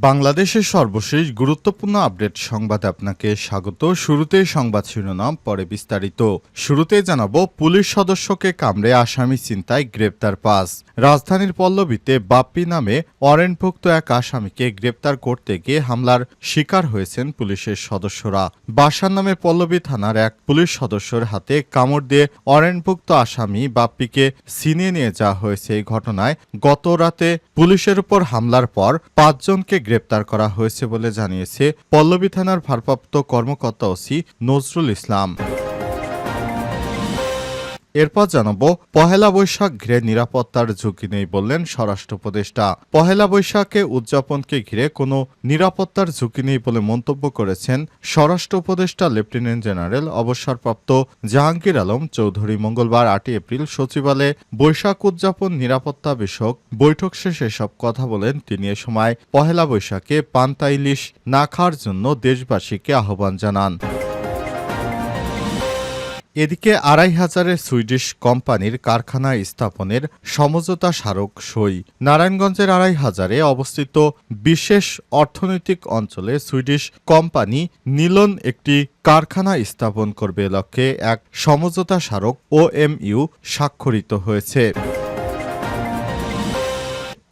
বাংলাদেশের সর্বশেষ গুরুত্বপূর্ণ আপডেট সংবাদে আপনাকে স্বাগত। শুরুতেই সংবাদ শিরোনাম, পরে বিস্তারিত। শুরুতে জানাব, পুলিশ সদস্যকে কামড়ে আসামি চিন্তায় গ্রেপ্তার পাস রাজধানীর পল্লবীতে বাপ্পি নামে অরেনভুক্ত এক আসামিকে গ্রেপ্তার করতে গিয়ে হামলার শিকার হয়েছেন পুলিশের সদস্যরা। বাসার নামে পল্লবী থানার এক পুলিশ সদস্যের হাতে কামড় দিয়ে অরেনভুক্ত আসামি বাপ্পিকে ছিনিয়ে নিয়ে যাওয়া হয়েছে এই ঘটনায়। গত রাতে পুলিশের উপর হামলার পর পাঁচজনকে গ্রেপ্তার করা হয়েছে বলে জানিয়েছে পল্লবী থানার ভারপ্রাপ্ত কর্মকর্তা ওসি নজরুল ইসলাম। এরপর জানাব, পহেলা বৈশাখ ঘিরে নিরাপত্তার ঝুঁকি নেই বললেন স্বরাষ্ট্র উপদেষ্টা। পহেলা বৈশাখে উদযাপনকে ঘিরে কোনো নিরাপত্তার ঝুঁকি নেই বলে মন্তব্য করেছেন স্বরাষ্ট্র উপদেষ্টা, লেফটেন্যান্ট জেনারেল, অবসরপ্রাপ্ত জাহাঙ্গীর আলম চৌধুরী। মঙ্গলবার আটই এপ্রিল সচিবালয়ে বৈশাখ উদযাপন নিরাপত্তা বিষয়ক বৈঠক শেষে সব কথা বলেন তিনি। এ সময় পহেলা বৈশাখে পান্তা ইলিশ না খাওয়ার জন্য দেশবাসীকে আহ্বান জানান। এদিকে আড়াই হাজারের সুইডিশ কোম্পানির কারখানা স্থাপনের সমঝোতা স্মারক সই। নারায়ণগঞ্জের আড়াই হাজারে অবস্থিত বিশেষ অর্থনৈতিক অঞ্চলে সুইডিশ কোম্পানি নিলন একটি কারখানা স্থাপন করবে লক্ষ্যে এক সমঝোতা স্মারক ও এম ইউ স্বাক্ষরিত হয়েছে।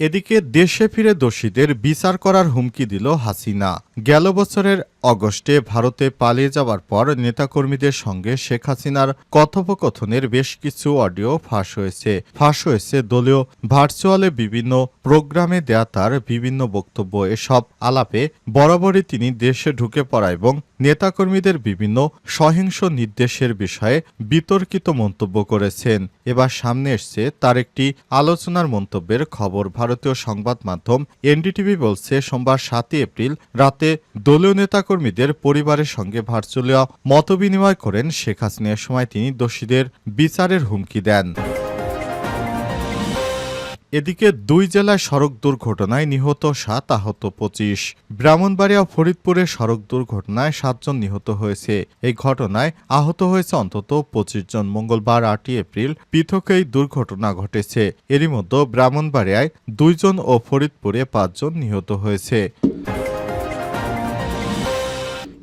এদিকে দেশে ফিরে দোষীদের বিচার করার হুমকি দিল হাসিনা। গেল বছরের অগস্টে ভারতে পালিয়ে যাওয়ার পর নেতাকর্মীদের সঙ্গে শেখ হাসিনার কথোপকথনের বেশ কিছু অডিও ফাঁস হয়েছে। ফাঁস হয়েছে দলীয় ভার্চুয়ালে বিভিন্ন প্রোগ্রামে দেয়া তার বিভিন্ন বক্তব্য। এসব আলাপে বরাবরই তিনি দেশে ঢুকে পড়া এবং নেতাকর্মীদের বিভিন্ন সহিংস নির্দেশের বিষয়ে বিতর্কিত মন্তব্য করেছেন। এবার সামনে এসছে তার একটি আলোচনার মন্তব্যের খবর। ভারতীয় সংবাদ মাধ্যম এনডিটিভি বলছে, সোমবার সাতই এপ্রিল রাতে দলীয় নেতাকর্মীদের পরিবারের সঙ্গে ভার্চুয়াল মতবিনিময় করেন শেখ হাসিনার সময় তিনি দোষীদের বিচারের হুমকি দেন। এদিকে দুই জেলায় সড়ক দুর্ঘটনায় নিহত সাত আহত পঁচিশ। ব্রাহ্মণবাড়িয়া ফরিদপুরে সড়ক দুর্ঘটনায় সাতজন নিহত হয়েছে। এই ঘটনায় আহত হয়েছে অন্তত পঁচিশ জন। মঙ্গলবার আটই এপ্রিল পৃথক এই দুর্ঘটনা ঘটেছে। এরই মধ্যে ব্রাহ্মণবাড়িয়ায় দুইজন ও ফরিদপুরে পাঁচজন নিহত হয়েছে।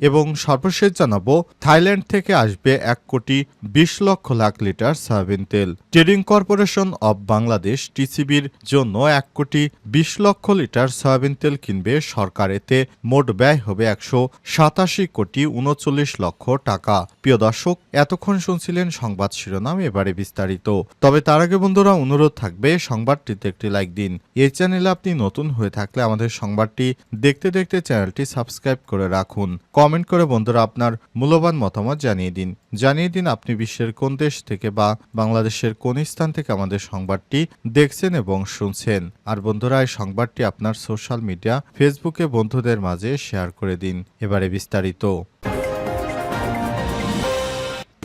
এবং সর্বশেষ জানাব, থাইল্যান্ড থেকে আসবে এক কোটি বিশ লক্ষ লাখ লিটার সয়াবিন তেল। ট্রেডিং কর্পোরেশন অব বাংলাদেশ, টিসিবির জন্য এক কোটি বিশ লক্ষ লিটার সয়াবিন তেল কিনবে সরকার। এতে মোট ব্যয় হবে একশো সাতাশি কোটি উনচল্লিশ লক্ষ টাকা। প্রিয় দর্শক, এতক্ষণ শুনছিলেন সংবাদ শিরোনাম, এবারে বিস্তারিত। তবে তার আগে বন্ধুরা, অনুরোধ থাকবে, সংবাদটিতে একটি লাইক দিন। এই চ্যানেলে আপনি নতুন হয়ে থাকলে আমাদের সংবাদটি দেখতে দেখতে চ্যানেলটি সাবস্ক্রাইব করে রাখুন। কমেন্ট করে বন্ধুরা আপনার মূল্যবান মতামত জানিয়ে দিন। জানিয়ে দিন আপনি বিশ্বের কোন দেশ থেকে বা বাংলাদেশের কোন স্থান থেকে আমাদের সংবাদটি দেখছেন এবং শুনছেন। আর বন্ধুরা, এই সংবাদটি আপনার সোশ্যাল মিডিয়া ফেসবুকে বন্ধুদের মাঝে শেয়ার করে দিন। এবারে বিস্তারিত।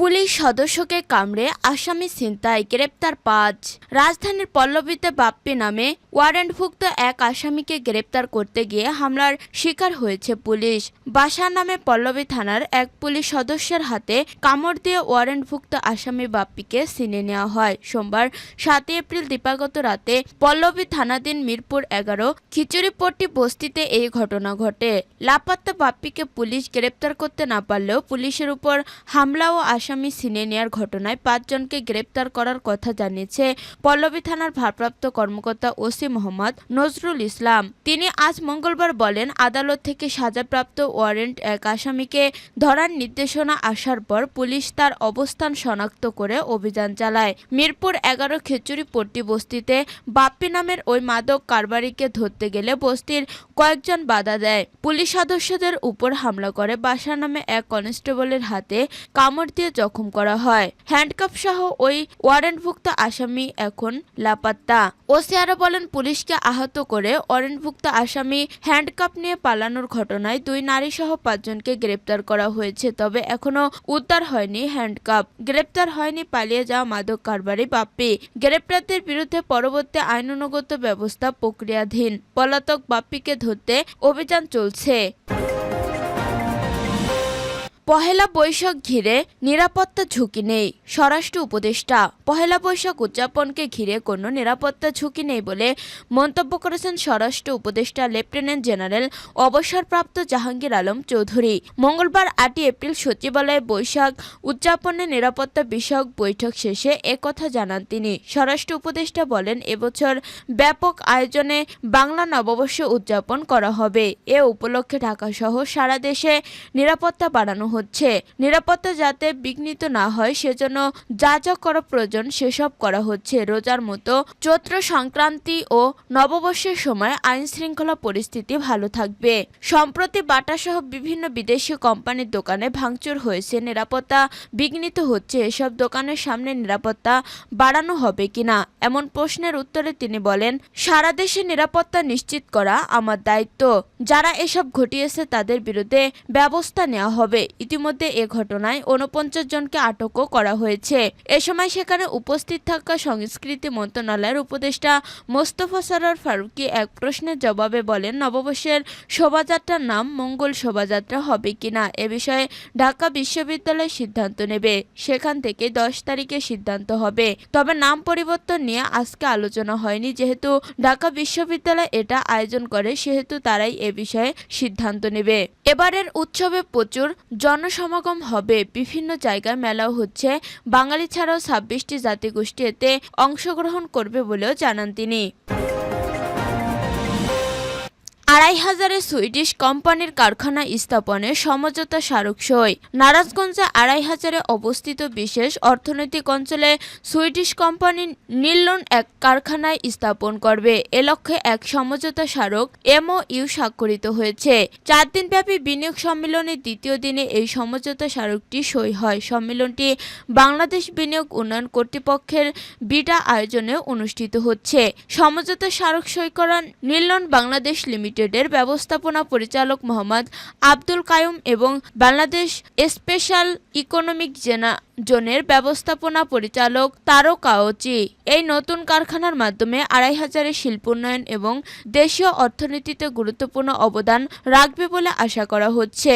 পুলিশ সদস্যকে কামড়ে আসামি ছিনতাই গ্রেপ্তার পাঁচ। রাজধানীর পল্লবীতে বাপ্পি নামে ওয়ারেন্টভুক্ত এক আসামিকে গ্রেপ্তার করতে গিয়ে হামলার শিকার হয়েছে পুলিশ। বাসার নামে পল্লবী থানার এক পুলিশ সদস্যের হাতে কামড় দিয়ে ওয়ারেন্টভুক্ত আসামি বাপ্পিকে ছিনে নেওয়া হয়। সোমবার সাতই এপ্রিল দিবাগত রাতে পল্লবী থানাধীন মিরপুর এগারো খিচুড়িপট্টি বস্তিতে এই ঘটনা ঘটে। লাপাত্তা বাপ্পিকে পুলিশ গ্রেপ্তার করতে না পারলেও পুলিশের উপর হামলা ও আসামি ছিনে নেওয়ার ঘটনায় পাঁচজনকে গ্রেপ্তার করার কথা জানিয়েছে পল্লবী থানার ভারপ্রাপ্ত কর্মকর্তা ওসি মোহাম্মদ নজরুল ইসলাম। তিনি আজ মঙ্গলবার বলেন, আদালত থেকে সাজাপ্রাপ্ত ওয়ারেন্ট এক আসামিকে ধরার নির্দেশনা আসার পর পুলিশ তার অবস্থান শনাক্ত করে অভিযান চালায়। মিরপুর এগারো খেচুরি পট্টি বস্তিতে বাপ্পি নামের ওই মাদক কারবারিকে ধরতে গেলে বস্তির কয়েকজন বাধা দেয়। পুলিশ সদস্যদের উপর হামলা করে বাসা নামে এক কনস্টেবলের হাতে কামড় দিয়ে জখম করা হয়। হ্যান্ডকাপ সহ ওই ওয়ারেন্টভুক্ত আসামি এখন লাপাত্তা। ওসি আরও বলেন, পুলিশকে আহত করে ওয়ারেন্টভুক্ত আসামি হ্যান্ডকাপ নিয়ে পালানোর ঘটনায় দুই নারী সহ পাঁচজনকে গ্রেপ্তার করা হয়েছে, তবে এখনও উদ্ধার হয়নি হ্যান্ডকাপ। গ্রেপ্তার হয়নি পালিয়ে যাওয়া মাদক কারবারি বাপ্পি। গ্রেপ্তারদের বিরুদ্ধে পরবর্তী আইনানুগত ব্যবস্থা প্রক্রিয়াধীন। পলাতক বাপ্পিকে ধরতে অভিযান চলছে। পহেলা বৈশাখ ঘিরে নিরাপত্তা ঝুঁকি নেই, স্বরাষ্ট্র উপদেষ্টা। পহেলা বৈশাখ উদযাপনকে ঘিরে কোনো নিরাপত্তা ঝুঁকি নেই বলে মন্তব্য করেছেন স্বরাষ্ট্র উপদেষ্টা লেফটেন্যান্ট জেনারেল অবসরপ্রাপ্ত জাহাঙ্গীর আলম চৌধুরী। মঙ্গলবার আটই এপ্রিল সচিবালয়ে বৈশাখ উদযাপনের নিরাপত্তা বিষয়ক বৈঠক শেষে একথা জানান তিনি। স্বরাষ্ট্র উপদেষ্টা বলেন, এবছর ব্যাপক আয়োজনে বাংলা নববর্ষ উদযাপন করা হবে। এ উপলক্ষে ঢাকাসহ সারা দেশে নিরাপত্তা বাড়ানো হচ্ছে। নিরাপত্তা যাতে বিঘ্নিত না হয়, সেজন্য যা যা করা প্রয়োজন, সেসব করা হচ্ছে। রোজার মতো চৈত্র সংক্রান্তি ও নববর্ষের সময় আইন শৃঙ্খলা পরিস্থিতি ভালো থাকবে। সম্প্রতি বাটাসহ বিভিন্ন বিদেশি কোম্পানির দোকানে ভাঙচুর হয়েছে। নিরাপত্তা বিঘ্নিত হচ্ছে। এসব দোকানের সামনে নিরাপত্তা বাড়ানো হবে কিনা, এমন প্রশ্নের উত্তরে তিনি বলেন, সারা দেশে নিরাপত্তা নিশ্চিত করা আমার দায়িত্ব। যারা এসব ঘটিয়েছে তাদের বিরুদ্ধে ব্যবস্থা নেওয়া হবে। ইতিমধ্যে এ ঘটনায় উনপঞ্চাশ জনকে আটকও করা হয়েছে। এ সময় সেখানে উপস্থিত থাকা সংস্কৃতি মন্ত্রণালয়ের উপদেষ্টা মোস্তফা সরার ফারুকি এক প্রশ্নের জবাবে বলেন, নববর্ষের শোভাযাত্রার নাম মঙ্গল শোভাযাত্রা হবে কিনা এ বিষয়ে ঢাকা বিশ্ববিদ্যালয় সিদ্ধান্ত নেবে। সেখান থেকে দশ তারিখে সিদ্ধান্ত হবে। তবে নাম পরিবর্তন নিয়ে আজকে আলোচনা হয়নি। যেহেতু ঢাকা বিশ্ববিদ্যালয় এটা আয়োজন করে, সেহেতু তারাই এ বিষয়ে সিদ্ধান্ত নেবে। এবারের উৎসবে প্রচুর জনসমাগম হবে। বিভিন্ন জায়গায় মেলাও হচ্ছে। বাঙালি ছাড়াও ছাব্বিশটি জাতিগোষ্ঠী এতে অংশগ্রহণ করবে বলেও জানান তিনি। আড়াই হাজারে সুইডিশ কোম্পানির কারখানা স্থাপনে সমঝোতা স্মারক সই নারায়ণগঞ্জে আড়াই হাজারে অবস্থিত বিশেষ অর্থনৈতিক অঞ্চলে সুইডিশ কোম্পানি নীলন এক কারখানায় স্থাপন করবে। এ লক্ষ্যে এক সমঝোতা স্মারক এমওইউ স্বাক্ষরিত হয়েছে। চার দিনব্যাপী বিনিয়োগ সম্মেলনের দ্বিতীয় দিনে এই সমঝোতা স্মারকটি সই হয়। সম্মেলনটি বাংলাদেশ বিনিয়োগ উন্নয়ন কর্তৃপক্ষের বিটা আয়োজনে অনুষ্ঠিত হচ্ছে। সমঝোতা স্মারক সই করান নীলন বাংলাদেশ লিমিটেডের ব্যবস্থাপনা পরিচালক মোহাম্মদ আব্দুল কায়ুম এবং বাংলাদেশ স্পেশাল ইকোনমিক জেনা জোনের ব্যবস্থাপনা পরিচালক তারো কাওচি এই নতুন কারখানার মাধ্যমে আড়াই হাজারের শিল্পোন্নয়ন এবং দেশীয় অর্থনীতিতে গুরুত্বপূর্ণ অবদান রাখবে বলে আশা করা হচ্ছে।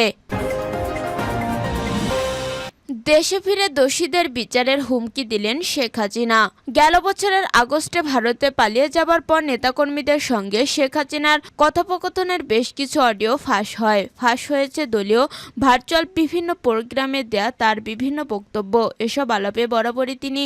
দেশে ফিরে দোষীদের বিচারের হুমকি দিলেন শেখ হাসিনা। গেল বছরের আগস্টে ভারতে পালিয়ে যাবার পর নেতাকর্মীদের সঙ্গে শেখ হাসিনার কথোপকথনের বেশ কিছু অডিও ফাঁস হয়। ফাঁস হয়েছে দলীয় ভার্চুয়াল বিভিন্ন প্রোগ্রামে দেয়া তার বিভিন্ন বক্তব্য। এসব আলাপে বরাবরই তিনি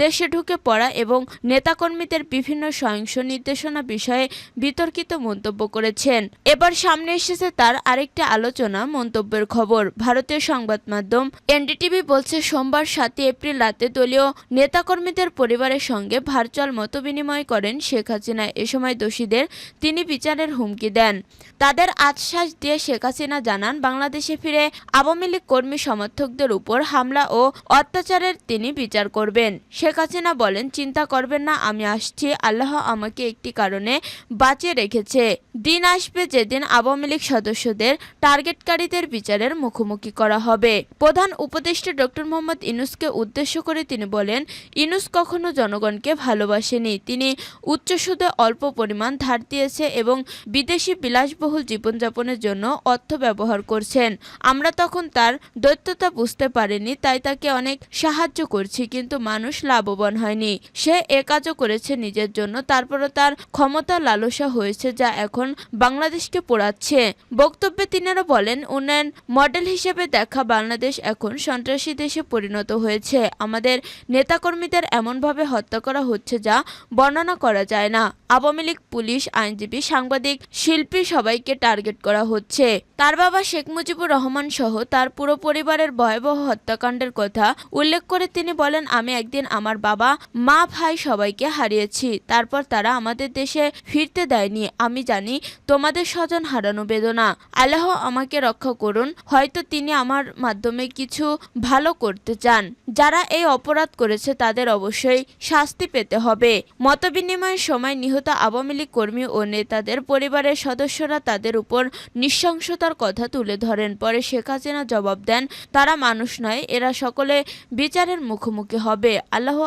দেশে ঢুকে পড়া এবং নেতাকর্মীদের বিভিন্ন সহিংস নির্দেশনা বিষয়ে বিতর্কিত মন্তব্য করেছেন। এবার সামনে এসেছে তার আরেকটি আলোচনা মন্তব্যের খবর। ভারতীয় সংবাদ মাধ্যম এনডিটিভি বলছে, সোমবার সাতই এপ্রিল রাতে দলীয় নেতাকর্মীদের পরিবারের সঙ্গে ভার্চুয়াল মতবিনিময় করেন শেখ হাসিনা। এ সময় দোষীদের তিনি বিচারের হুমকি দেন। তাদের আশ্বাস দিয়ে শেখ হাসিনা জানান, বাংলাদেশে ফিরে আওয়ামী লীগ কর্মী সমর্থকদের উপর হামলা ও অত্যাচারের তিনি বিচার করবেন। শেখ হাসিনা বলেন, চিন্তা করবেন না, আমি আসছি। আল্লাহ আমাকে একটি কারণে বাঁচিয়ে রেখেছে। দিন আসবে যেদিন আওয়ামী লীগ সদস্যদের টার্গেটকারীদের বিচারের মুখোমুখি করা হবে। প্রধান উপদেষ্টা ডক্টর মোহাম্মদ ইনুসকে উদ্দেশ্য করে তিনি বলেন ইনুস কখনো জনগণকে ভালোবাসেনি। তিনি উচ্চ সুদে অল্প পরিমাণ ধার দিয়েছে এবং বিদেশি বিলাসবহুল জীবনযাপনের জন্য অর্থ ব্যবহার করছেন। আমরা তখন তার দৈত্যতা বুঝতে পারিনি, তাই তাকে অনেক সাহায্য করছি, কিন্তু মানুষ লাভবান হয়নি। সে এ কাজও করেছে নিজের জন্য, তারপরও তার ক্ষমতা লালসা হয়েছে যা এখন বাংলাদেশকে পোড়াচ্ছে। বক্তব্যে তিনারা বলেন, উন্নয়ন মডেল হিসেবে দেখা বাংলাদেশ এখন সন্ত্রাসী দেশে পরিণত হয়েছে। আমাদের নেতাকর্মীদের এমনভাবে হত্যা করা হচ্ছে যা বর্ণনা করা যায় না। আওয়ামী লীগ, পুলিশ, আইনজীবী, সাংবাদিক, শিল্পী সবাইকে টার্গেট করা হচ্ছে। তার বাবা শেখ মুজিবুর রহমান সহ তার পুরো পরিবারের ভয়াবহ হত্যাকাণ্ডের কথা উল্লেখ করে তিনি বলেন, আমি একদিন আমার বাবা, মা, ভাই সবাইকে হারিয়েছি। তারপর তারা আমাদের দেশে ফিরতে দেয়নি। আমি জানি তোমাদের স্বজন হারানো বেদনা। আল্লাহ আমাকে রক্ষা করুন। হয়তো তিনি আমার মাধ্যমে কিছু ভালো করতে চান। যারা এই অপরাধ করেছে তাদের অবশ্যই শাস্তি পেতে হবে। মতবিনিময়ের সময় নিহত আওয়ামী লীগ কর্মী ও নেতাদের পরিবারের সদস্যরা তাদের উপর নৃশংসতার কথা তুলে ধরেন। পরে শেখ হাসিনা জবাব দেন, তারা মানুষ নয়, এরা সকলে বিচারের মুখোমুখি হবে। আল্লাহ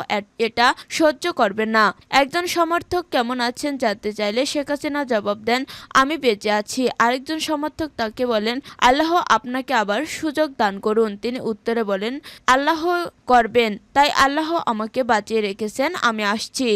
এটা সহ্য করবে না। একজন সমর্থক কেমন আছেন জানতে চাইলে শেখ হাসিনা জবাব দেন, আমি বেঁচে আছি। আরেকজন সমর্থক তাকে বলেন, আল্লাহ আপনাকে আবার সুযোগ দান করুন। তিনি উত্তরে বলেন আল্লাহ করবেন তাই আল্লাহ আমাকে বাঁচিয়ে রেখেছেন আমি আসছি।